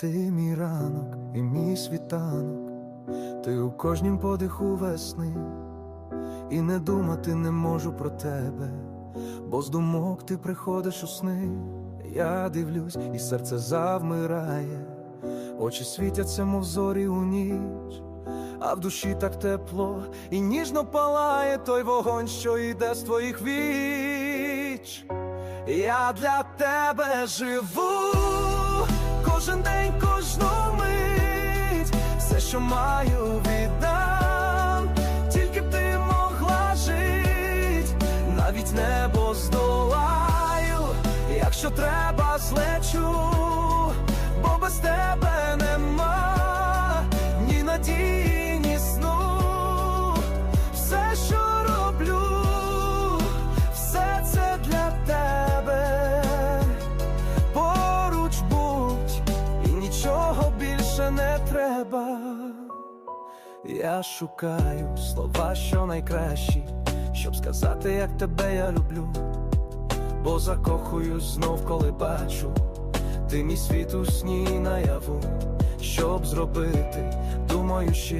Ти мій ранок і мій світанок, ти у кожнім подиху весни, і не думати не можу про тебе, бо з думок ти приходиш у сни. Я дивлюсь, і серце завмирає, очі світяться, мов зорі у ніч, а в душі так тепло і ніжно палає той вогонь, що йде з твоїх віч. Я для тебе живу маю, віддам, тільки б ти могла жить, навіть небо здолаю, якщо треба, злечу, бо без тебе не треба. Я шукаю слова, що найкращі, щоб сказати, як тебе я люблю, бо закохуюсь знов, коли бачу, ти мій світ у сні наяву, щоб зробити, думаю ще.